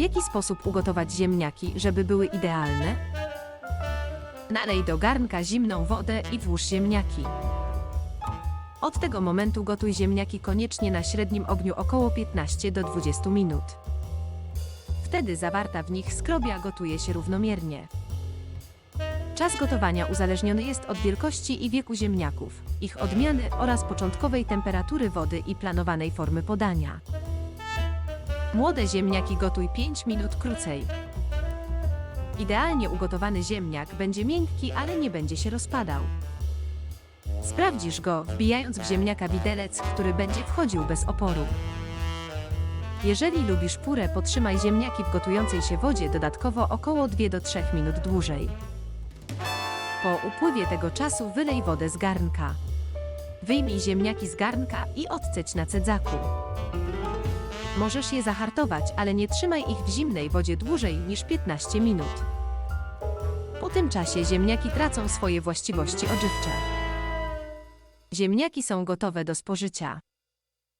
jaki sposób ugotować ziemniaki, żeby były idealne? Nalej do garnka zimną wodę i włóż ziemniaki. Od tego momentu gotuj ziemniaki koniecznie na średnim ogniu około 15 do 20 minut. Wtedy zawarta w nich skrobia gotuje się równomiernie. Czas gotowania uzależniony jest od wielkości i wieku ziemniaków, ich odmiany oraz początkowej temperatury wody i planowanej formy podania. Młode ziemniaki gotuj 5 minut krócej. Idealnie ugotowany ziemniak będzie miękki, ale nie będzie się rozpadał. Sprawdzisz go, wbijając w ziemniaka widelec, który będzie wchodził bez oporu. Jeżeli lubisz purę, potrzymaj ziemniaki w gotującej się wodzie dodatkowo około 2 do 3 minut dłużej. Po upływie tego czasu wylej wodę z garnka. Wyjmij ziemniaki z garnka i odceć na cedzaku. Możesz je zahartować, ale nie trzymaj ich w zimnej wodzie dłużej niż 15 minut. Po tym czasie ziemniaki tracą swoje właściwości odżywcze. Ziemniaki są gotowe do spożycia.